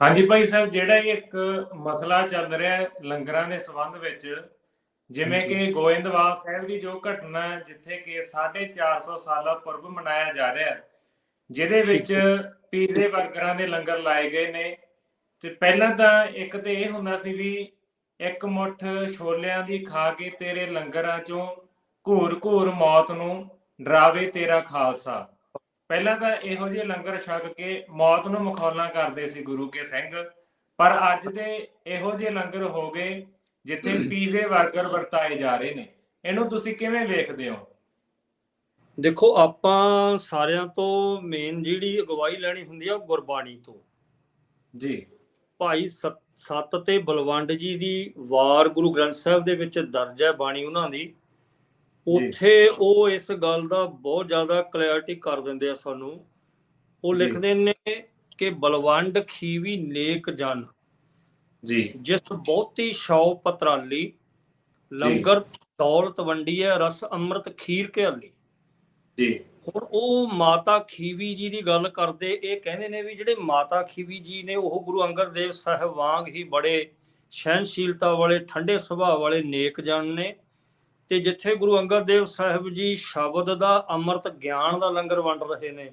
ਹਾਂਜੀ ਭਾਈ ਸਾਹਿਬ ਜਿਹੜਾ ਇਹ ਇੱਕ ਮਸਲਾ ਚੱਲ ਰਿਹਾ ਹੈ ਲੰਗਰਾਂ ਦੇ ਸੰਬੰਧ ਵਿੱਚ ਜਿਵੇਂ। ਕਿ ਗੋਇੰਦਵਾਲ ਸਾਹਿਬ ਦੀ ਜੋ ਘਟਨਾ ਜਿੱਥੇ ਕਿ 450 ਸਾਲਾ ਪੁਰਬ ਮਨਾਇਆ ਜਾ ਰਿਹਾ ਹੈ ਜਿਹਦੇ ਵਿੱਚ ਪੀਜ਼ੇ 버ਗਰਾਂ ਦੇ ਲੰਗਰ ਲਾਏ ਗਏ ਨੇ। ਤੇ ਪਹਿਲਾਂ ਤਾਂ ਇੱਕ ਤੇ ਇਹ ਹੁੰਦਾ ਸੀ ਵੀ ਇੱਕ ਮੁੱਠ ਛੋਲਿਆਂ ਦੀ ਖਾ ਕੇ ਤੇਰੇ ਲੰਗਰਾਂ ਚੋਂ ਘੂਰ ਘੂਰ ਮੌਤ ਨੂੰ ਡਰਾਵੇ ਤੇਰਾ ਖਾਲਸਾ। ਪਹਿਲਾਂ ਤਾਂ ਇਹੋ ਜਿਹੇ ਲੰਗਰ ਛਕ ਕੇ ਮੌਤ ਨੂੰ ਮਖੌਲਾਂ ਕਰਦੇ ਸੀ ਗੁਰੂ ਕੇ ਸਿੰਘ ਪਰ ਅੱਜ ਦੇ ਇਹੋ ਜਿਹੇ ਲੰਗਰ ਹੋ ਗਏ ਜਿੱਥੇ ਪੀਜ਼ੇ 버ਗਰ ਵਰਤਾਏ ਜਾ ਰਹੇ ਨੇ। ਇਹਨੂੰ ਤੁਸੀਂ ਕਿਵੇਂ ਵੇਖਦੇ ਹੋ? ਦੇਖੋ ਆਪਾਂ ਸਾਰਿਆਂ ਤੋਂ ਮੇਨ ਜਿਹੜੀ ਅਗਵਾਈ ਲੈਣੀ ਹੁੰਦੀ ਆ ਉਹ ਗੁਰਬਾਣੀ ਤੋਂ। ਜੀ। ਭਾਈ ਸਤ ਸੱਤ ਤੇ ਬਲਵੰਡ ਜੀ ਦੀ ਵਾਰ ਗੁਰੂ ਗ੍ਰੰਥ ਸਾਹਿਬ ਦੇ ਵਿੱਚ ਦਰਜ ਹੈ ਬਾਣੀ ਉਹਨਾਂ ਦੀ। ਉੱਥੇ ਉਹ ਇਸ ਗੱਲ ਦਾ ਬਹੁਤ ਜ਼ਿਆਦਾ ਕਲੈਰਿਟੀ ਕਰ ਦਿੰਦੇ ਆ ਸਾਨੂੰ। ਉਹ। ਲਿਖਦੇ ਨੇ ਕਿ ਬਲਵੰਡ ਖੀਵੀ ਨੇਕ ਜਨ। ਜੀ। ਜਿਸ ਬਹੁਤੀ ਸ਼ੌ ਪਤਰਾਲੀ ਲੰਗਰ ਦੌਲਤ ਵੰਡੀ ਹੈ ਰਸ ਅੰਮ੍ਰਿਤ ਖੀਰ ਕੇ ਹੱਲੀ ਜੀ। ਹੁਣ ਉਹ ਮਾਤਾ ਖੀਵੀ ਜੀ ਦੀ ਗੱਲ ਕਰਦੇ ਇਹ ਕਹਿੰਦੇ ਨੇ ਵੀ ਜਿਹੜੇ ਮਾਤਾ ਖੀਵੀ ਜੀ ਨੇ ਉਹ ਗੁਰੂ ਅੰਗਦ ਦੇਵ ਸਾਹਿਬ ਵਾਂਗ ਹੀ ਬੜੇ ਸਹਿਨਸ਼ੀਲਤਾ ਵਾਲੇ ਠੰਡੇ ਸੁਭਾਅ ਵਾਲੇ ਨੇਕ ਜਨ ਨੇ। ਤੇ ਜਿੱਥੇ ਗੁਰੂ ਅੰਗਦ ਦੇਵ ਸਾਹਿਬ ਜੀ ਸ਼ਬਦ ਦਾ ਅੰਮ੍ਰਿਤ ਗਿਆਨ ਦਾ ਲੰਗਰ ਵੰਡ ਰਹੇ ਨੇ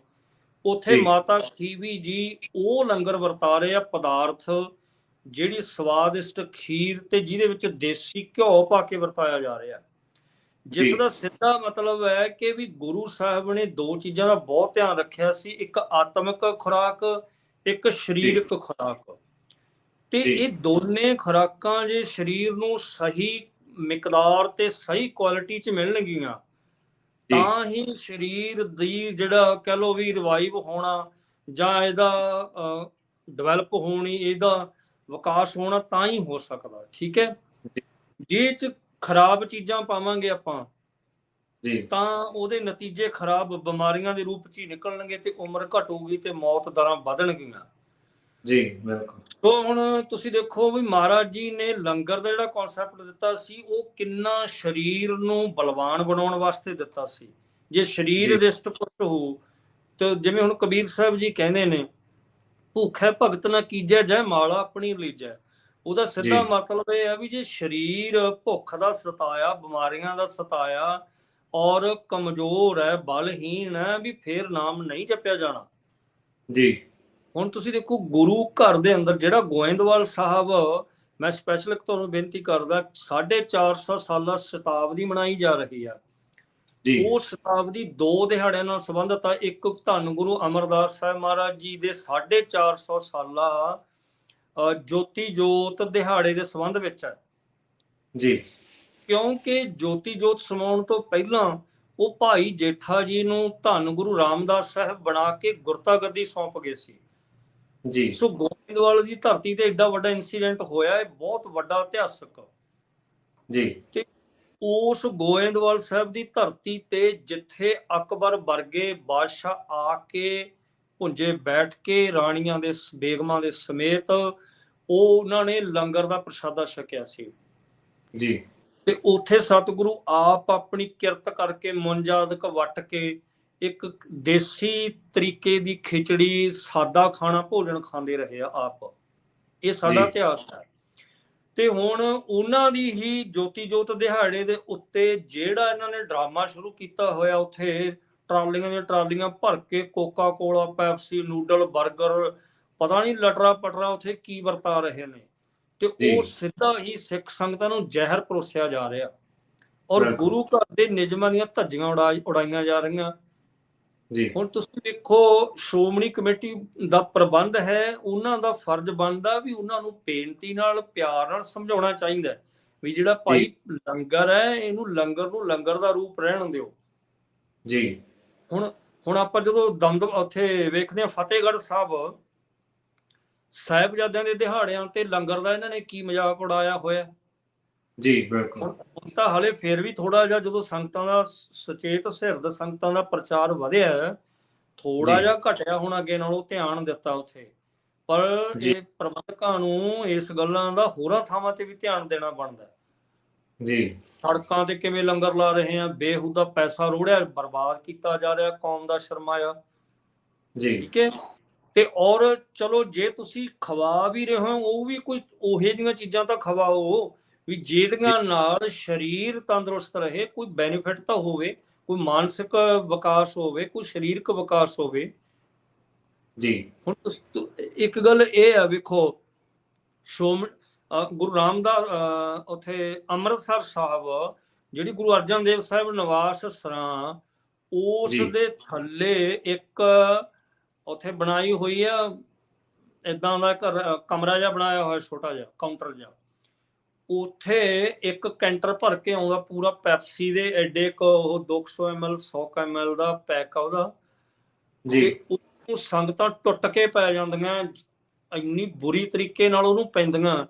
ਉੱਥੇ। ਮਾਤਾ ਖੀਵੀ ਜੀ ਉਹ ਲੰਗਰ ਵਰਤਾ ਰਹੇ ਆ ਪਦਾਰਥ ਜਿਹੜੀ ਸਵਾਦਿਸ਼ਟ ਖੀਰ ਤੇ ਜਿਹਦੇ ਵਿੱਚ ਦੇਸੀ ਘਿਓ ਪਾ ਕੇ ਵਰਤਾਇਆ ਜਾ ਰਿਹਾ ਜਿਸ। ਦਾ ਸਿੱਧਾ ਮਤਲਬ ਹੈ ਕਿ ਵੀ ਗੁਰੂ ਸਾਹਿਬ ਨੇ ਦੋ ਚੀਜ਼ਾਂ ਦਾ ਬਹੁਤ ਧਿਆਨ ਰੱਖਿਆ ਸੀ ਇੱਕ ਆਤਮਿਕ ਖੁਰਾਕ ਇੱਕ ਸਰੀਰਕ ਖੁਰਾਕ ਤੇ। ਇਹ ਦੋਨੇ ਖੁਰਾਕਾਂ ਜੇ ਸਰੀਰ ਨੂੰ ਸਹੀ ਮਿਕਦਾਰ ਤੇ ਸਹੀ ਕੁਆਲਿਟੀ ਚ ਮਿਲਣਗੀਆਂ। ਤਾਂ ਹੀ ਸਰੀਰ ਦੀ ਜਿਹੜਾ ਕਹ ਲੋ ਵੀ ਰਿਵਾਈਵ ਹੋਣਾ ਜਾਂ ਇਹਦਾ ਡਿਵੈਲਪ ਹੋਣੀ ਇਹਦਾ ਵਿਕਾਸ ਹੋਣਾ ਤਾਂ ਹੀ ਹੋ ਸਕਦਾ ਠੀਕ ਹੈ। ਜੇ ਚ ਖਰਾਬ ਚੀਜ਼ਾਂ ਪਾਵਾਂਗੇ ਆਪਾਂ ਜੀ ਤਾਂ ਉਹਦੇ ਨਤੀਜੇ ਖਰਾਬ ਬਿਮਾਰੀਆਂ ਦੇ ਰੂਪ ਚ ਹੀ ਨਿਕਲਣਗੇ ਤੇ ਉਮਰ ਘਟੂਗੀ ਤੇ ਮੌਤ ਦਰਾਂ ਵਧਣਗੀਆਂ ਜੀ ਬਿਲਕੁਲ। ਸੋ ਹੁਣ ਤੁਸੀਂ ਦੇਖੋ ਵੀ ਮਹਾਰਾਜ ਜੀ ਨੇ ਲੰਗਰ ਦਾ ਜਿਹੜਾ ਕਨਸੈਪਟ ਦਿੱਤਾ ਸੀ ਉਹ ਕਿੰਨਾ ਸਰੀਰ ਨੂੰ ਬਲਵਾਨ ਬਣਾਉਣ ਵਾਸਤੇ ਦਿੱਤਾ ਸੀ। ਜੇ ਸਰੀਰ। ਰਿਸ਼ਟ ਪੁਸ਼ਟ ਹੋ ਤੇ ਜਿਵੇਂ ਹੁਣ ਕਬੀਰ ਸਾਹਿਬ ਜੀ ਕਹਿੰਦੇ ਨੇ ਭੁੱਖੈ ਭਗਤ ਨਾ ਕੀਜੈ ਜੈ ਮਾਲਾ ਆਪਣੀ ਲੀਜੈ ਉਹਦਾ ਸਿੱਧਾ। ਮਤਲਬ ਇਹ ਹੈ ਵੀ ਜੇ ਸਰੀਰ ਭੁੱਖ ਦਾ ਸਤਾਇਆ ਬਿਮਾਰੀਆਂ ਦਾ ਸਤਾਇਆ ਔਰ ਕਮਜ਼ੋਰ ਹੈ ਬਲਹੀਣ ਹੈ ਵੀ ਫੇਰ ਨਾਮ ਨਹੀਂ ਜਪਿਆ ਜਾਣਾ। ਜੀ। ਹੁਣ ਤੁਸੀਂ ਦੇਖੋ ਗੁਰੂ ਘਰ ਦੇ ਅੰਦਰ ਜਿਹੜਾ ਗੋਇੰਦਵਾਲ ਸਾਹਿਬ ਮੈਂ ਸਪੈਸ਼ਲ ਤੁਹਾਨੂੰ ਬੇਨਤੀ ਕਰਦਾ 450 ਸਾਲਾ ਸ਼ਤਾਬਦੀ ਮਨਾਈ ਜਾ ਰਹੀ ਆ। ਜੀ। ਉਹ ਸ਼ਤਾਬਦੀ ਦੋ ਦਿਹਾੜਿਆਂ ਨਾਲ ਸੰਬੰਧਿਤ ਆ। ਇੱਕ ਧੰਨ ਗੁਰੂ ਅਮਰਦਾਸ ਸਾਹਿਬ ਮਹਾਰਾਜ ਜੀ ਦੇ 450 ਸਾਲਾ ਜੋਤੀ ਜੋਤ ਦਿਹਾੜੇ ਦੇ ਸੰਬੰਧ ਵਿੱਚ ਹੈ ਜੀ। ਕਿਉਂਕਿ ਜੋਤੀ ਜੋਤ ਸਮਾਉਣ ਤੋਂ ਪਹਿਲਾਂ ਉਹ ਭਾਈ ਜੇਠਾ ਜੀ ਨੂੰ ਧੰਨ ਗੁਰੂ ਰਾਮਦਾਸ ਸਾਹਿਬ ਬਣਾ ਕੇ ਗੁਰਤਾ ਗੱਦੀ ਸੌਂਪ ਗਏ ਸੀ। ਜੀ। ਸੋ ਗੋਇੰਦਵਾਲ ਦੀ ਧਰਤੀ ਤੇ ਐਡਾ ਵੱਡਾ ਇਨਸੀਡੈਂਟ ਹੋਇਆ ਇਹ ਬਹੁਤ ਵੱਡਾ ਇਤਿਹਾਸਕ। ਜੀ। ਉਸ ਗੋਇੰਦਵਾਲ ਸਾਹਿਬ ਦੀ ਧਰਤੀ ਤੇ ਜਿੱਥੇ ਅਕਬਰ ਵਰਗੇ ਬਾਦਸ਼ਾਹ ਆ ਕੇ ਪੁੰਜੇ ਬੈਠ ਕੇ ਰਾਣੀਆਂ ਦੇ ਬੇਗਮਾਂ ਦੇ ਸਮੇਤ ਉਹ ਉਹਨਾਂ ਨੇ ਲੰਗਰ ਦਾ ਪ੍ਰਸ਼ਾਦਾ ਛਕਿਆ ਸੀ। ਜੀ। ਤੇ ਉੱਥੇ ਸਤਿਗੁਰੂ ਆਪ ਆਪਣੀ ਕਿਰਤ ਕਰਕੇ ਮੁੰਜਾਦਕ ਵੱਟ ਕੇ ਇੱਕ ਦੇਸੀ ਤਰੀਕੇ ਦੀ ਖਿਚੜੀ ਸਾਦਾ ਖਾਣਾ ਭੋਜਨ ਖਾਂਦੇ ਰਹੇ ਆ ਆਪ ਇਹ ਸਾਡਾ। ਇਤਿਹਾਸ ਹੈ ਤੇ ਹੁਣ ਉਹਨਾਂ ਦੀ ਹੀ ਜੋਤੀ ਜੋਤ ਦਿਹਾੜੇ ਦੇ ਉੱਤੇ ਜਿਹੜਾ ਇਹਨਾਂ ਨੇ ਡਰਾਮਾ ਸ਼ੁਰੂ ਕੀਤਾ ਹੋਇਆ ਉੱਥੇ ਟਰਾਲੀਆਂ ਦੀਆਂ ਟਰਾਲੀਆਂ ਭਰ ਕੇ ਕੋਕਾ ਕੋਲਾ ਪੈਪਸੀ ਨੂਡਲ 버ਗਰ ਪਤਾ ਨਹੀਂ ਲਟਰਾ ਪਟਰਾ ਉੱਥੇ ਕੀ ਵਰਤਾ ਰਹੇ ਨੇ ਤੇ। ਉਹ ਸਿੱਧਾ ਹੀ ਸਿੱਖ ਸੰਗਤਾਂ ਨੂੰ ਜ਼ਹਿਰ ਪਰੋਸਿਆ ਜਾ ਰਿਹਾ ਔਰ। ਗੁਰੂ ਘਰ ਦੇ ਨਿਯਮਾਂ ਦੀਆਂ ਧੱਜੀਆਂ ਉਡਾ ਉਡਾਈਆਂ ਜਾ ਰਹੀਆਂ ਜੀ। ਹੁਣ ਤੁਸੀਂ ਦੇਖੋ ਸ਼੍ਰੋਮਣੀ ਕਮੇਟੀ ਦਾ ਪ੍ਰਬੰਧ ਹੈ ਉਹਨਾਂ ਦਾ ਫਰਜ਼ ਬਣਦਾ ਵੀ ਉਹਨਾਂ ਨੂੰ ਬੇਨਤੀ ਨਾਲ ਪਿਆਰ ਨਾਲ ਸਮਝਾਉਣਾ ਚਾਹੀਦਾ ਹੈ ਵੀ ਜਿਹੜਾ ਭਾਈ ਲੰਗਰ ਹੈ ਇਹਨੂੰ ਲੰਗਰ ਨੂੰ ਲੰਗਰ ਦਾ ਰੂਪ ਰਹਿਣ ਦਿਓ। ਜੀ। ਹੁਣ ਹੁਣ ਆਪਾਂ ਜਦੋਂ ਦਮਦਮ ਉੱਥੇ ਵੇਖਦੇ ਆ ਫਤਿਹਗੜ੍ਹ ਸਾਹਿਬ ਸਾਹਿਬਜ਼ਾਦਿਆਂ ਦੇ ਦਿਹਾੜਿਆਂ ਤੇ ਲੰਗਰ ਦਾ ਇਹਨਾਂ ਨੇ ਕੀ ਮਜ਼ਾਕ ਉਡਾਇਆ ਹੋਇਆ? ਜੀ ਬਿਲਕੁਲ। ਹੁਣ ਤਾਂ ਹਲੇ ਫੇਰ ਵੀ ਥੋੜਾ ਜਿਹਾ ਜਦੋਂ ਸੰਗਤਾਂ ਦਾ ਸੁਚੇਤ ਸਿਰਦ ਸੰਗਤਾਂ ਦਾ ਪ੍ਰਚਾਰ ਵਧਿਆ ਥੋੜਾ। ਜਿਹਾ ਘਟਿਆ ਹੁਣ ਅੱਗੇ ਨਾਲੋਂ ਧਿਆਨ ਦਿੱਤਾ ਉੱਥੇ। ਪਰ ਜੀ। ਇਹ ਪ੍ਰਬੰਧਕਾਂ ਨੂੰ ਇਸ ਗੱਲਾਂ ਦਾ ਹੋਰਾਂ ਥਾਵਾਂ ਤੇ ਵੀ ਧਿਆਨ ਦੇਣਾ ਬਣਦਾ। ਜੀ। ਸੜਕਾਂ ਤੇ ਕਿਵੇਂ ਲੰਗਰ ਲਾ ਰਹੇ ਆ ਬੇਹੂਦਾ ਪੈਸਾ ਰੋੜਿਆ ਬਰਬਾਦ ਕੀਤਾ ਜਾ ਰਿਹਾ ਕੌਮ ਦਾ ਸ਼ਰਮਾਇਆ। ਜੀ। ਠੀਕ ਹੈ? ਤੇ ਔਰ ਚਲੋ ਜੇ ਤੁਸੀਂ ਖਵਾ ਵੀ ਰਹੇ ਹੋ ਉਹ ਵੀ ਕੋਈ ਉਹੇ ਜਿਹੀਆਂ ਚੀਜ਼ਾਂ ਤਾਂ ਖਵਾਓ। ਵੀ ਜਿਹਦੀਆਂ ਨਾਲ ਸਰੀਰ ਤੰਦਰੁਸਤ ਰਹੇ ਕੋਈ ਬੈਨੀਫਿਟ ਤਾਂ ਹੋਵੇ ਕੋਈ ਮਾਨਸਿਕ ਵਿਕਾਸ ਹੋਵੇ ਕੋਈ ਸਰੀਰਕ ਵਿਕਾਸ ਹੋਵੇ। ਜੀ। ਹੁਣ ਇੱਕ ਗੱਲ ਇਹ ਆ ਵੇਖੋ ਸ਼ੋਮ ਗੁਰੂ ਰਾਮਦਾਸ ਉੱਥੇ ਅੰਮ੍ਰਿਤਸਰ ਸਾਹਿਬ ਜਿਹੜੀ ਗੁਰੂ ਅਰਜਨ ਦੇਵ ਸਾਹਿਬ ਨਿਵਾਸ ਸਰਾਂ ਉਸ। ਦੇ ਥੱਲੇ ਇੱਕ ਉੱਥੇ ਬਣਾਈ ਹੋਈ ਆ ਇਦਾਂ ਦਾ ਕਮਰਾ ਜਿਹਾ ਬਣਾਇਆ ਹੋਇਆ ਛੋਟਾ ਜਿਹਾ ਕਾਊਂਟਰ ਜਿਹਾ। ਉੱਥੇ ਇੱਕ ਕੈਂਟਰ ਭਰ ਕੇ ਆਉਂਦਾ ਪੂਰਾ ਪੈਪਸੀ ਦੇ ਐਡੇ ਕ ਉਹ 200 ml 100 ml ਦਾ ਪੈਕ ਆ ਉਹਦਾ। ਜੀ। ਤੇ ਉਹਨੂੰ ਸੰਗਤਾਂ ਟੁੱਟ ਕੇ ਪੈ ਜਾਂਦੀਆਂ ਇੰਨੀ ਬੁਰੀ ਤਰੀਕੇ ਨਾਲ ਉਹਨੂੰ ਪੈਂਦੀਆਂ।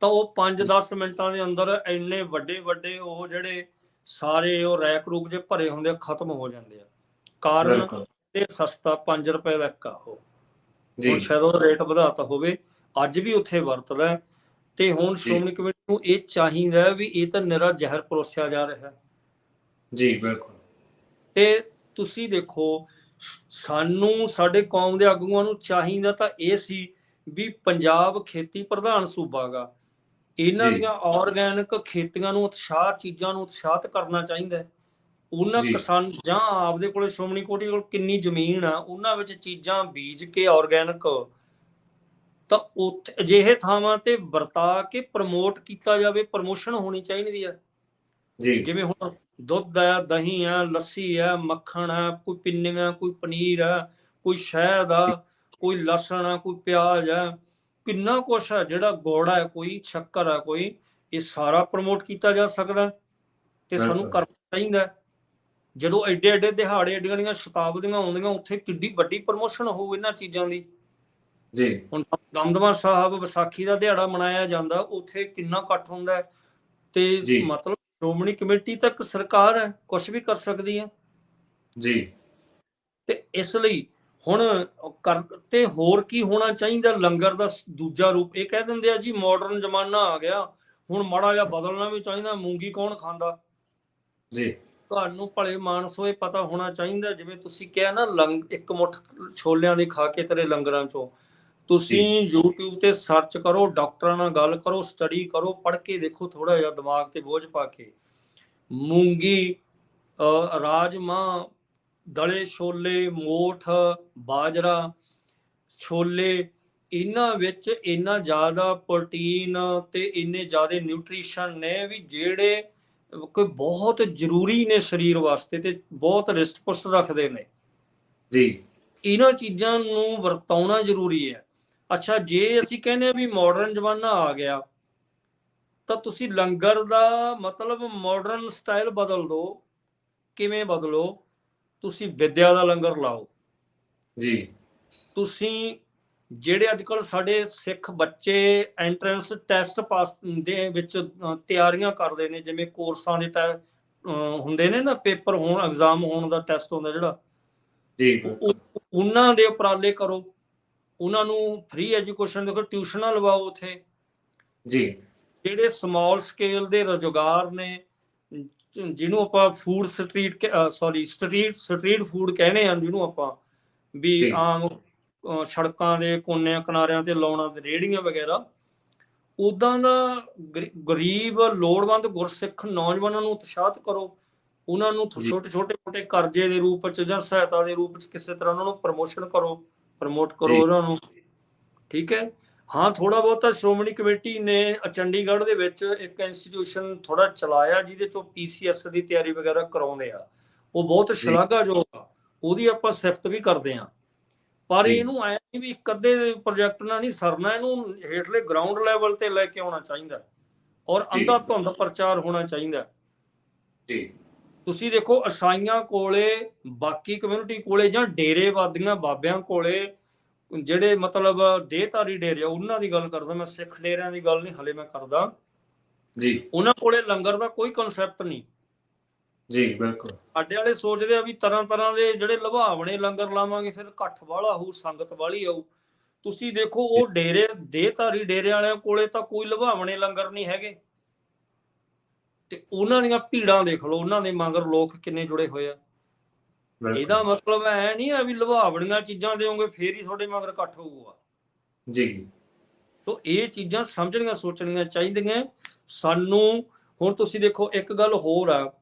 ਤਾਂ ਉਹ 5-10 ਮਿੰਟਾਂ ਦੇ ਅੰਦਰ ਇੰਨੇ ਵੱਡੇ ਵੱਡੇ ਉਹ ਜਿਹੜੇ ਸਾਰੇ ਉਹ ਰੈਕ ਰੂਕ ਜੇ ਭਰੇ ਹੁੰਦੇ ਖਤਮ ਹੋ ਜਾਂਦੇ ਆ। ਕਾਰਨ ਇਹ ਸਸਤਾ 5 ਰੁਪਏ ਦਾ ਇੱਕ ਆ ਉਹ। ਜੀ। ਸ਼ਾਇਦ ਉਹ ਰੇਟ ਵਧਾਤਾ ਹੋਵੇ ਅੱਜ ਵੀ ਉੱਥੇ ਵਰਤਦਾ। ਤੇ ਹੁਣ ਸ਼੍ਰੋਮਣੀ ਕਮੇਟੀ ਨੂੰ ਇਹ ਚਾਹੀਦਾ ਵੀ ਇਹ ਤਾਂ ਨਿਰਾ ਜ਼ਹਿਰ ਪਰੋਸਿਆ ਜਾ ਰਿਹਾ ਹੈ ਜੀ ਬਿਲਕੁਲ ਤੇ ਤੁਸੀਂ ਦੇਖੋ ਸਾਨੂੰ ਸਾਡੇ ਕੌਮ ਦੇ ਆਗੂਆਂ ਨੂੰ ਚਾਹੀਦਾ ਤਾਂ ਇਹ ਸੀ ਵੀ ਪੰਜਾਬ ਖੇਤੀ ਪ੍ਰਧਾਨ ਸੂਬਾ ਗਾ ਇਹਨਾਂ। ਦੀਆਂ ਆਰਗੈਨਿਕ ਖੇਤੀਆਂ ਨੂੰ ਉਤਸ਼ਾਹ ਚੀਜ਼ਾਂ ਨੂੰ ਉਤਸ਼ਾਹਤ ਕਰਨਾ ਚਾਹੀਦਾ ਹੈ। ਉਹਨਾਂ। ਕਿਸਾਨ ਜਾਂ ਆਪਦੇ ਕੋਲੇ ਸ਼੍ਰੋਮਣੀ ਕੋਟੀ ਕੋਲ ਕਿੰਨੀ ਜ਼ਮੀਨ ਆ ਉਹਨਾਂ ਵਿੱਚ ਚੀਜ਼ਾਂ ਬੀਜ ਕੇ ਆਰਗੈਨਿਕ ਤਾਂ ਉੱਥੇ ਅਜਿਹੇ ਥਾਵਾਂ ਤੇ ਵਰਤਾ ਕੇ ਪ੍ਰਮੋਟ ਕੀਤਾ ਜਾਵੇ ਪ੍ਰਮੋਸ਼ਨ ਹੋਣੀ ਚਾਹੀਦੀ ਆ ਜੀ ਜਿਵੇਂ ਹੁਣ ਦੁੱਧ ਹੈ ਦਹੀਂ ਹੈ ਲੱਸੀ ਹੈ ਮੱਖਣ ਹੈ ਕੋਈ ਪਿੰਨੀਆਂ ਕੋਈ ਪਨੀਰ ਹੈ ਕੋਈ ਸ਼ਹਿਦ ਆ ਕੋਈ ਲਸਣ ਹੈ ਕੋਈ ਪਿਆਜ਼ ਹੈ ਕਿੰਨਾ ਕੁਛ ਹੈ ਜਿਹੜਾ ਗੁੜ ਹੈ ਕੋਈ ਸ਼ੱਕਰ ਹੈ ਕੋਈ ਇਹ ਸਾਰਾ ਪ੍ਰਮੋਟ ਕੀਤਾ ਜਾ ਸਕਦਾ ਤੇ ਸਾਨੂੰ। ਕਰਨਾ ਚਾਹੀਦਾ। ਜਦੋਂ ਐਡੇ ਐਡੇ ਦਿਹਾੜੇ ਐਡੀਆਂ ਦੀਆਂ ਸ਼ਤਾਬਦੀਆਂ ਆਉਂਦੀਆਂ ਉੱਥੇ ਕਿੱਡੀ ਵੱਡੀ ਪ੍ਰਮੋਸ਼ਨ ਹੋਊ ਇਹਨਾਂ ਚੀਜ਼ਾਂ ਦੀ ਜੀ। ਹੁਣ ਦਮਦਮਾ ਸਾਹਿਬ ਵਿਸਾਖੀ ਦਾ ਦਿਹਾੜਾ ਮਨਾਇਆ ਜਾਂਦਾ ਉੱਥੇ ਕਿੰਨਾ ਇਕੱਠ ਹੁੰਦਾ ਹੈ। ਤੇ। ਮਤਲਬ ਸ਼੍ਰੋਮਣੀ ਕਮੇਟੀ ਤੱਕ ਸਰਕਾਰ ਹੈ ਕੁਝ ਵੀ ਕਰ ਸਕਦੀ ਹੈ। ਜੀ। ਤੇ ਇਸ ਲਈ ਹੁਣ ਕਰ ਤੇ ਹੋਰ ਕੀ ਹੋਣਾ ਚਾਹੀਦਾ? ਲੰਗਰ ਦਾ ਦੂਜਾ ਰੂਪ ਇਹ ਕਹਿ ਦਿੰਦੇ ਆ ਜੀ ਮਾਡਰਨ ਜ਼ਮਾਨਾ ਆ ਗਿਆ। ਹੁਣ ਮਾੜਾ ਜਿਹਾ ਬਦਲਣਾ ਵੀ ਚਾਹੀਦਾ ਮੂੰਗੀ ਕੌਣ ਖਾਂਦਾ? ਜੀ। ਤੁਹਾਨੂੰ ਭਲੇ ਮਾਨਸ ਹੋਏ ਪਤਾ ਹੋਣਾ ਚਾਹੀਦਾ ਜਿਵੇਂ ਤੁਸੀਂ ਕਿਹਾ ਨਾ ਲੰਗ ਇੱਕ ਮੁੱਠ ਛੋਲਿਆਂ ਦੀ ਖਾ ਕੇ ਤੇਰੇ ਲੰਗਰਾਂ ਚੋਂ। ਤੁਸੀਂ YouTube ਤੇ ਸਰਚ ਕਰੋ ਡਾਕਟਰਾਂ ਨਾਲ ਗੱਲ ਕਰੋ ਸਟੱਡੀ ਕਰੋ ਪੜ੍ਹ ਕੇ ਦੇਖੋ ਥੋੜਾ ਜਿਹਾ ਦਿਮਾਗ ਤੇ ਬੋਝ ਪਾ ਕੇ। ਮੂੰਗੀ ਰਾਜਮਾ ਦਲੇ ਛੋਲੇ ਮੋਠ ਬਾਜਰਾ ਛੋਲੇ ਇਹਨਾਂ ਵਿੱਚ ਇੰਨਾ ਜ਼ਿਆਦਾ ਪ੍ਰੋਟੀਨ ਤੇ ਇੰਨੇ ਜ਼ਿਆਦਾ ਨਿਊਟ੍ਰੀਸ਼ਨ ਨੇ ਵੀ ਜਿਹੜੇ ਕੋਈ ਬਹੁਤ ਜ਼ਰੂਰੀ ਨੇ ਸਰੀਰ ਵਾਸਤੇ ਤੇ ਬਹੁਤ ਰਿਸਟ ਪੁਸ਼ਟ ਰੱਖਦੇ ਨੇ। ਜੀ। ਇਹਨਾਂ ਚੀਜ਼ਾਂ ਨੂੰ ਵਰਤਾਉਣਾ ਜ਼ਰੂਰੀ ਹੈ। ਅੱਛਾ ਜੇ ਅਸੀਂ ਕਹਿੰਦੇ ਆ ਵੀ ਮਾਡਰਨ ਜ਼ਮਾਨਾ ਆ ਗਿਆ ਤਾਂ ਤੁਸੀਂ ਲੰਗਰ ਦਾ ਮਤਲਬ ਮਾਡਰਨ ਸਟਾਈਲ ਬਦਲ ਦਿਓ ਕਿਵੇਂ ਬਦਲੋ? ਤੁਸੀਂ ਵਿਦਿਆ ਦਾ ਲੰਗਰ ਲਾਓ। ਜੀ। ਤੁਸੀਂ ਜਿਹੜੇ ਅੱਜ ਕੱਲ ਸਾਡੇ ਸਿੱਖ ਬੱਚੇ ਐਂਟਰੈਂਸ ਟੈਸਟ ਪਾਸ ਦੇ ਵਿੱਚ ਤਿਆਰੀਆਂ ਕਰਦੇ ਨੇ ਜਿਵੇਂ ਕੋਰਸਾਂ ਦੇ ਅ, ਹੁੰਦੇ ਨੇ ਨਾ ਪੇਪਰ ਹੋਣ ਐਗਜ਼ਾਮ ਹੋਣ ਦਾ ਟੈਸਟ ਹੁੰਦਾ ਜਿਹੜਾ। ਜੀ। ਉਹ- ਉਹ- ਉਹਨਾਂ ਦੇ ਉਪਰਾਲੇ ਕਰੋ। ਉਹਨਾਂ ਨੂੰ ਫ੍ਰੀ ਐਜੂਕੇਸ਼ਨ ਦੇਖੋ ਟਿਊਸ਼ਨਾਂ ਲਵਾਓ ਉਥੇ ਜੀ ਜਿਹੜੇ ਸਮਾਲ ਸਕੇਲ ਦੇ ਰੁਜ਼ਗਾਰ ਨੇ ਜਿਹਨੂੰ ਆਪਾਂ food street sorry street street food ਕਹਿੰਦੇ ਆ ਜਿਹਨੂੰ ਆਪਾਂ ਵੀ। ਆਮ ਸੜਕਾਂ ਦੇ ਕੋਨਿਆਂ ਕਿਨਾਰਿਆਂ ਤੇ ਲਾਉਣਾ ਤੇ ਰੇੜੀਆਂ ਵਗੈਰਾ ਉਦਾਂ ਦਾ ਗਰੀ- ਗਰੀਬ ਲੋੜਵੰਦ ਗੁਰਸਿੱਖ ਨੌਜਵਾਨਾਂ ਨੂੰ ਉਤਸ਼ਾਹਿਤ ਕਰੋ ਉਹਨਾਂ ਨੂੰ। ਛੋਟੇ ਛੋਟੇ ਮੋਟੇ ਕਰਜ਼ੇ ਦੇ ਰੂਪ ਵਿੱਚ ਜਾਂ ਸਹਾਇਤਾ ਦੇ ਰੂਪ ਵਿੱਚ ਕਿਸੇ ਤਰ੍ਹਾਂ ਉਹਨਾਂ ਨੂੰ ਪ੍ਰਮੋਸ਼ਨ ਕਰੋ ਪ੍ਰਮੋਟ ਕਰੋ। ਉਹਨਾਂ ਨੂੰ। ਠੀਕ ਹੈ? ਹਾਂ ਥੋੜਾ ਬਹੁਤਾ ਸ਼੍ਰੋਮਣੀ ਕਮੇਟੀ ਨੇ ਚੰਡੀਗੜ੍ਹ ਦੇ ਵਿੱਚ ਇੱਕ ਇੰਸਟੀਟਿਊਸ਼ਨ ਥੋੜਾ ਚਲਾਇਆ ਜਿਹਦੇ ਚੋਂ ਪੀਸੀਐਸ ਦੀ ਤਿਆਰੀ ਵਗੈਰਾ ਕਰਾਉਂਦੇ ਆ। ਉਹ ਬਹੁਤ ਸ਼ਲਾਘਾਯੋਗ ਆ। ਉਹਦੀ ਆਪਾਂ ਸਿਫਤ ਵੀ ਕਰਦੇ ਆ। ਪਰ। ਇਹਨੂੰ ਐ ਨਹੀਂ ਵੀ ਇੱਕ ਅੱਧੇ ਪ੍ਰੋਜੈਕਟ ਨਾਲ ਨਹੀਂ ਸਰਨਾ ਇਹਨੂੰ ਹੇਠਲੇ ਗਰਾਊਂਡ ਲੈਵਲ ਤੇ ਲੈ ਕੇ ਆਉਣਾ ਚਾਹੀਦਾ। ਔਰ। ਅੰਧਾ ਧੁੰਦ ਪ੍ਰਚਾਰ ਹੋਣਾ ਚਾਹੀਦਾ। ਜੀ। ਤੁਸੀਂ ਦੇਖੋ ਅਸਾਈਆਂ ਕੋਲੇ ਬਾਕੀ ਕਮਿਊਨਿਟੀ ਕੋਲੇ ਜਾਂ ਡੇਰੇਵਾਦੀਆਂ ਬਾਬਿਆਂ ਕੋਲੇ ਜਿਹੜੇ ਮਤਲਬ ਦੇਹਧਾਰੀ ਡੇਰੇ ਉਹਨਾਂ ਦੀ ਗੱਲ ਕਰਦਾ ਮੈਂ ਸਿੱਖ ਡੇਰਿਆਂ ਦੀ ਗੱਲ ਨਹੀਂ ਹਲੇ ਮੈਂ ਕਰਦਾ। ਜੀ। ਉਹਨਾਂ ਕੋਲੇ ਲੰਗਰ ਦਾ ਕੋਈ ਕਨਸੈਪਟ ਨਹੀਂ। ਜੀ ਬਿਲਕੁਲ। ਸਾਡੇ ਵਾਲੇ ਸੋਚਦੇ ਆ ਵੀ ਤਰ੍ਹਾਂ ਤਰ੍ਹਾਂ ਦੇ ਜਿਹੜੇ ਲੁਭਾਵਣੇ ਲੰਗਰ ਲਾਵਾਂਗੇ ਫਿਰ ਇਕੱਠ ਵਾਲਾ ਹੋਊ ਸੰਗਤ ਵਾਲੀ ਆਊ। ਤੁਸੀਂ ਦੇਖੋ ਉਹ ਡੇਰੇ ਦੇਹਧਾਰੀ ਡੇਰੇ ਵਾਲਿਆਂ ਕੋਲੇ ਤਾਂ ਕੋਈ ਲੁਭਾਵਣੇ ਲੰਗਰ ਨਹੀਂ ਹੈਗੇ। ਤੇ ਉਹਨਾਂ ਦੀਆਂ ਭੀੜਾਂ ਦੇਖ ਲਓ ਉਹਨਾਂ ਦੇ ਮਗਰ ਲੋਕ ਕਿੰਨੇ ਜੁੜੇ ਹੋਏ ਆ। ਇਹਦਾ ਮਤਲਬ ਐ ਨਹੀਂ ਆ ਵੀ ਲੁਭਾਵਣੀਆਂ ਚੀਜ਼ਾਂ ਦਿਓਗੇ ਫੇਰ ਹੀ ਤੁਹਾਡੇ ਮਗਰ ਇਕੱਠ ਹੋਊਗਾ ਜੀ ਤੋ ਇਹ ਚੀਜ਼ਾਂ ਸਮਝਣੀਆਂ ਸੋਚਣੀਆਂ ਚਾਹੀਦੀਆਂ ਸਾਨੂੰ ਹੁਣ ਤੁਸੀਂ ਦੇਖੋ ਇੱਕ ਗੱਲ ਹੋਰ ਆ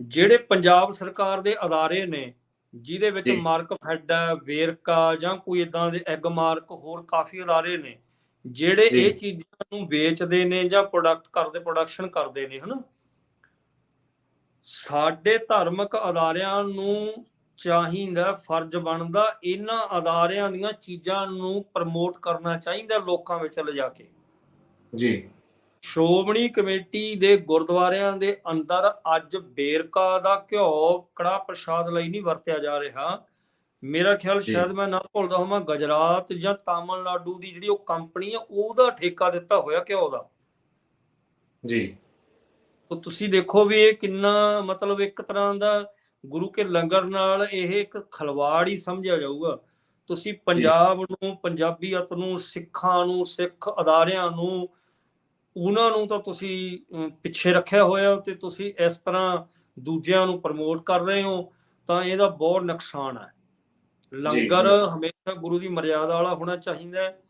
ਜਿਹੜੇ ਪੰਜਾਬ ਸਰਕਾਰ ਦੇ ਅਦਾਰੇ ਨੇ ਜਿਹਦੇ ਵਿੱਚ। ਮਾਰਕ ਫੈਡ ਵੇਰਕਾ ਜਾਂ ਕੋਈ ਇਦਾਂ ਦੇ ਐਗ ਮਾਰਕ ਹੋਰ ਕਾਫੀ ਅਦਾਰੇ ਨੇ ਜਿਹੜੇ। ਇਹ ਚੀਜ਼ਾਂ ਨੂੰ ਵੇਚਦੇ ਨੇ ਜਾਂ ਪ੍ਰੋਡਕਟ ਕਰਦੇ ਪ੍ਰੋਡਕਸ਼ਨ ਕਰਦੇ ਨੇ ਹਨਾ ਸਾਡੇ ਧਾਰਮਿਕ ਅਦਾਰਿਆਂ ਨੂੰ ਚਾਹੀਦਾ ਫਰਜ਼ ਬਣਦਾ ਇਹਨਾਂ ਅਦਾਰਿਆਂ ਦੀਆਂ ਚੀਜ਼ਾਂ ਨੂੰ ਪ੍ਰਮੋਟ ਕਰਨਾ ਚਾਹੀਦਾ ਲੋਕਾਂ ਵਿੱਚ ਲਿਜਾ ਕੇ। ਜੀ। ਸ਼੍ਰੋਮਣੀ ਕਮੇਟੀ ਦੇ ਗੁਰਦੁਆਰਿਆਂ ਦੇ ਅੰਦਰ ਅੱਜ ਬੇਰਕਾ ਦਾ ਘਿਓ ਕੜਾ ਪ੍ਰਸ਼ਾਦ ਲਈ ਨਹੀਂ ਵਰਤਿਆ ਜਾ ਰਿਹਾ। ਮੇਰਾ ਖਿਆਲ। ਸ਼ਾਇਦ ਮੈਂ ਨਾ ਭੁੱਲਦਾ ਹੋਵਾਂ ਗੁਜਰਾਤ ਜਾਂ ਤਾਮਿਲਨਾਡੂ ਦੀ ਜਿਹੜੀ ਉਹ ਕੰਪਨੀ ਆ ਉਹਦਾ ਠੇਕਾ ਦਿੱਤਾ ਹੋਇਆ ਘਿਓ ਦਾ। ਜੀ। ਤਾਂ ਤੁਸੀਂ ਦੇਖੋ ਵੀ ਇਹ ਕਿੰਨਾ ਮਤਲਬ ਇੱਕ ਤਰ੍ਹਾਂ ਦਾ ਗੁਰੂ ਕੇ ਲੰਗਰ ਨਾਲ ਇਹ ਇੱਕ ਖਲਵਾੜ ਹੀ ਸਮਝਿਆ ਜਾਊਗਾ। ਤੁਸੀਂ ਪੰਜਾਬ ਨੂੰ ਪੰਜਾਬੀਅਤ ਨੂੰ ਸਿੱਖਾਂ ਨੂੰ ਸਿੱਖ ਅਦਾਰਿਆਂ ਨੂੰ ਉਹਨਾਂ ਨੂੰ ਤਾਂ ਤੁਸੀਂ ਪਿੱਛੇ ਰੱਖਿਆ ਹੋਇਆ ਤੇ ਤੁਸੀਂ ਇਸ ਤਰ੍ਹਾਂ ਦੂਜਿਆਂ ਨੂੰ ਪ੍ਰਮੋਟ ਕਰ ਰਹੇ ਹੋ ਤਾਂ ਇਹਦਾ ਬਹੁਤ ਨੁਕਸਾਨ ਹੈ। ਲੰਗਰ ਹਮੇਸ਼ਾ ਗੁਰੂ ਦੀ ਮਰਿਆਦਾ ਵਾਲਾ ਹੋਣਾ ਚਾਹੀਦਾ ਹੈ।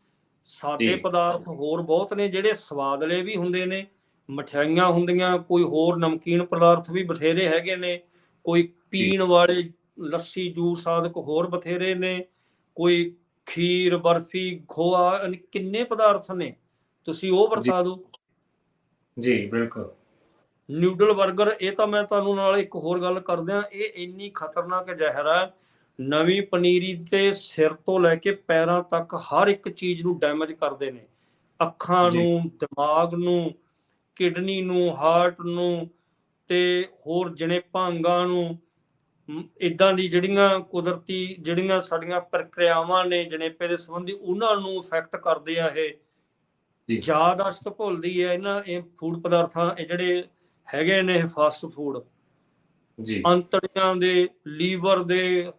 ਸਾਦੇ। ਪਦਾਰਥ ਹੋਰ ਬਹੁਤ ਨੇ ਜਿਹੜੇ ਸਵਾਦਲੇ ਵੀ ਹੁੰਦੇ ਨੇ ਮਠਿਆਈਆਂ ਹੁੰਦੀਆਂ ਕੋਈ ਹੋਰ ਨਮਕੀਨ ਪਦਾਰਥ ਵੀ ਬਥੇਰੇ ਹੈਗੇ ਨੇ ਕੋਈ ਪੀਣ ਵਾਲੇ ਲੱਸੀ ਜੂਸ ਆਦਿਕ ਹੋਰ ਬਥੇਰੇ ਨੇ ਕੋਈ ਖੀਰ ਬਰਫੀ ਖੋਆ ਕਿੰਨੇ ਪਦਾਰਥ ਨੇ ਤੁਸੀਂ ਉਹ ਵਰਤਾ ਦਿਓ। ਜੀ ਬਿਲਕੁਲ। ਨਿਊਡਲ 버ਗਰ ਇਹ ਤਾਂ ਮੈਂ ਤੁਹਾਨੂੰ ਨਾਲ ਇੱਕ ਹੋਰ ਗੱਲ ਕਰਦਿਆਂ ਇਹ ਇੰਨੀ ਖਤਰਨਾਕ ਜ਼ਹਿਰ ਹੈ ਨਵੀਂ ਪਨੀਰੀ ਤੇ ਸਿਰ ਤੋਂ ਲੈ ਕੇ ਪੈਰਾਂ ਤੱਕ ਹਰ ਇੱਕ ਚੀਜ਼ ਨੂੰ ਡੈਮੇਜ ਕਰਦੇ ਨੇ। ਅੱਖਾਂ। ਨੂੰ ਦਿਮਾਗ ਨੂੰ ਕਿਡਨੀ ਨੂੰ ਹਾਰਟ ਨੂੰ ਤੇ ਹੋਰ ਜਣੇ ਭਾਂਗਾਂ ਨੂੰ ਇਦਾਂ ਦੀ ਜਿਹੜੀਆਂ ਕੁਦਰਤੀ ਜਿਹੜੀਆਂ ਸਾਡੀਆਂ ਪ੍ਰਕਿਰਿਆਵਾਂ ਨੇ ਜਣੇਪੇ ਦੇ ਸੰਬੰਧੀ ਉਹਨਾਂ ਨੂੰ ਇਫੈਕਟ ਕਰਦੇ ਆ ਇਹ। ਯਾਦਾਸ਼ਤ ਭੁੱਲਦੀ ਹੈ ਇਹਨਾਂ ਇਹ ਫੂਡ ਪਦਾਰਥਾਂ ਇਹ ਜਿਹੜੇ ਹੈਗੇ ਨੇ ਫਾਸਟ ਫੂਡ ਜੀ। ਅੰਤੜੀਆਂ ਦੇ ਲੀਵਰ ਦੇ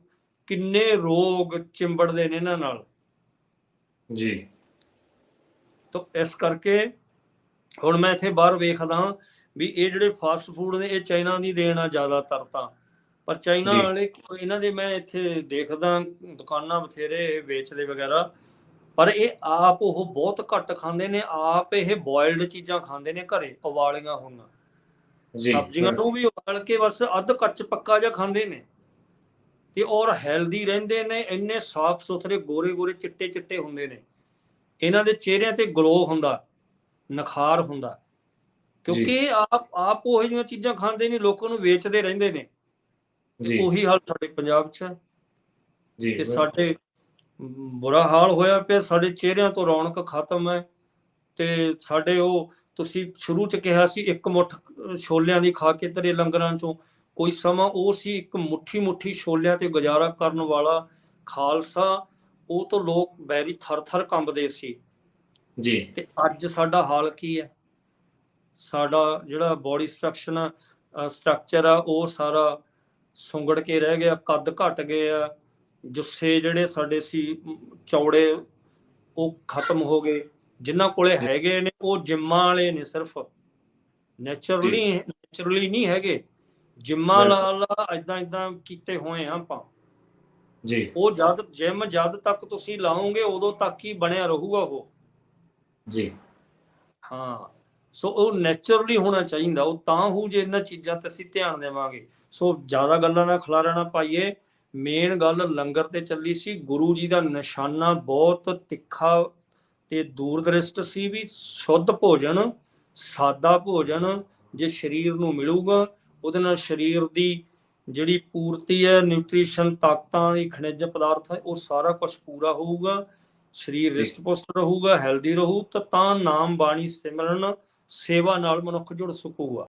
ਕਿੰਨੇ ਰੋਗ ਚਿੰਬੜਦੇ ਨੇ ਇਹਨਾਂ ਨਾਲ। ਜੀ। ਤਾਂ ਇਸ ਕਰਕੇ ਹੁਣ ਮੈਂ ਇੱਥੇ ਬਾਹਰ ਵੇਖਦਾ ਵੀ ਇਹ ਜਿਹੜੇ ਫਾਸਟ ਫੂਡ ਨੇ ਇਹ ਚਾਈਨਾ ਦੀ ਦੇਣ ਆ ਜ਼ਿਆਦਾਤਰ ਤਾਂ। ਪਰ ਚਾਈਨਾ। ਵਾਲੇ ਇਹਨਾਂ ਦੇ ਮੈਂ ਇੱਥੇ ਦੇਖਦਾ ਦੁਕਾਨਾਂ ਬਥੇਰੇ ਵੇਚਦੇ ਵਗੈਰਾ। ਪਰ ਇਹ ਆਪ ਉਹ ਬਹੁਤ ਘੱਟ ਖਾਂਦੇ ਨੇ ਆਪ ਇਹ ਬੋਇਲਡ ਚੀਜ਼ਾਂ ਖਾਂਦੇ ਨੇ ਘਰੇ ਉਬਾਲੀਆਂ ਹੋਈਆਂ ਜੀ ਸਬਜ਼ੀਆਂ ਤੋਂ ਵੀ ਉਬਾਲ ਕੇ ਬਸ ਅੱਧ ਕੱਚ ਪੱਕਾ ਜਿਹਾ ਖਾਂਦੇ ਨੇ। ਤੇ ਔਰ ਹੈਲਦੀ ਰਹਿੰਦੇ ਨੇ ਇੰਨੇ ਸਾਫ਼ ਸੁਥਰੇ ਗੋਰੇ ਗੋਰੇ ਚਿੱਟੇ ਚਿੱਟੇ ਹੁੰਦੇ ਨੇ। ਇਹਨਾਂ ਦੇ ਚਿਹਰਿਆਂ ਤੇ ਗਲੋ ਹੁੰਦਾ। ਨਖਾਰ ਹੁੰਦਾ। ਕਿਉਂਕਿ ਆਪ ਆਪ ਉਹ ਜਿਹੀਆਂ ਚੀਜ਼ਾਂ ਖਾਂਦੇ ਨਹੀਂ ਲੋਕਾਂ ਨੂੰ ਵੇਚਦੇ ਰਹਿੰਦੇ ਨੇ। ਜੀ। ਉਹੀ ਹਾਲ ਸਾਡੇ ਪੰਜਾਬ 'ਚ ਹੈ। ਜੀ ਤੇ। ਸਾਡੇ ਬੁਰਾ ਹਾਲ ਹੋਇਆ ਪਿਆ ਸਾਡੇ ਚਿਹਰਿਆਂ ਤੋਂ ਰੌਣਕ ਖਤਮ ਹੈ। ਤੇ ਸਾਡੇ ਉਹ ਤੁਸੀਂ ਸ਼ੁਰੂ ਚ ਕਿਹਾ ਸੀ ਇੱਕ ਮੁੱਠ ਛੋਲਿਆਂ ਦੀ ਖਾ ਕੇ ਤੇਰੇ ਲੰਗਰਾਂ ਚੋਂ। ਕੋਈ ਸਮਾਂ ਉਹ ਸੀ ਇੱਕ ਮੁੱਠੀ ਮੁੱਠੀ ਛੋਲਿਆਂ ਤੇ ਗੁਜ਼ਾਰਾ ਕਰਨ ਵਾਲਾ ਖਾਲਸਾ। ਉਹ ਤੋਂ ਲੋਕ ਬੈਰੀ ਥਰ-ਥਰ ਕੰਬਦੇ ਸੀ। ਜੀ। ਤੇ ਅੱਜ ਸਾਡਾ ਹਾਲ ਕੀ ਹੈ? ਸਾਡਾ ਜਿਹੜਾ ਬੋਡੀ ਸਟਰਕਚਰ ਸਟਰਕਚਰ ਆ ਉਹ ਸਾਰਾ ਸੁੰਗੜ ਕੇ ਰਹਿ ਗਿਆ ਕੱਦ ਘਟ ਗਏ ਆ ਜੁੱਸੇ ਜਿਹੜੇ ਸਾਡੇ ਸੀ ਚੌੜੇ ਉਹ ਖਤਮ ਹੋ ਗਏ। ਜਿਨ੍ਹਾਂ ਕੋਲੇ ਹੈਗੇ ਨੇ ਉਹ ਜਿੰਮਾਂ ਵਾਲੇ ਨੇ ਸਿਰਫ। ਨੇਚਰਲੀ ਨੇਚਰਲੀ ਨਹੀਂ ਹੈਗੇ। ਜਿੰਮਾਂ। ਨਾਲ ਇਦਾਂ ਇਦਾਂ ਕੀਤੇ ਹੋਏ ਆ ਆਪਾਂ। ਜੀ। ਉਹ ਜਦ ਜਿਮ ਜਦ ਤੱਕ ਤੁਸੀਂ ਲਾਓਗੇ ਉਦੋਂ ਤੱਕ ਹੀ ਬਣਿਆ ਰਹੂਗਾ ਉਹ। ਜੀ। ਹਾਂ। ਸੋ ਉਹ ਨੇਚਰਲੀ ਹੋਣਾ ਚਾਹੀਦਾ। ਉਹ ਤਾਂ ਹੋ ਜੇ ਇਹਨਾਂ ਚੀਜ਼ਾਂ ਤੇ ਅਸੀਂ ਧਿਆਨ ਦੇਵਾਂਗੇ। ਸੋ ਜ਼ਿਆਦਾ ਗੱਲਾਂ ਨਾਲ ਖਲਾਰਾ ਨਾ ਪਾਈਏ। ਮੇਨ ਗੱਲ ਲੰਗਰ ਤੇ ਚੱਲੀ ਸੀ। ਗੁਰੂ ਜੀ ਦਾ ਨਿਸ਼ਾਨਾ ਬਹੁਤ ਤਿੱਖਾ ਤੇ ਦੂਰਦ੍ਰਿਸ਼ਟ ਸੀ ਵੀ ਸ਼ੁੱਧ ਭੋਜਨ, ਸਾਦਾ ਭੋਜਨ ਜੇ ਸਰੀਰ ਨੂੰ ਮਿਲੂਗਾ, ਉਹਦੇ ਨਾਲ ਸਰੀਰ ਦੀ ਜਿਹੜੀ ਪੂਰਤੀ ਹੈ ਨਿਊਟ੍ਰੀਸ਼ਨ ਤਾਕਤਾਂ ਦੀ ਖਣਿਜ ਪਦਾਰਥ ਹੈ, ਉਹ ਸਾਰਾ ਕੁਝ ਪੂਰਾ ਹੋਊਗਾ। ਸਰੀਰ। ਰਿਸ਼ਟ ਪੁਸ਼ਟ ਰਹੂਗਾ ਹੈਲਦੀ ਰਹੂ ਤਾਂ ਤਾਂ ਨਾਮ ਬਾਣੀ ਸਿਮਰਨ ਸੇਵਾ ਨਾਲ ਮਨੁੱਖ ਜੁੜ ਸਕੂਗਾ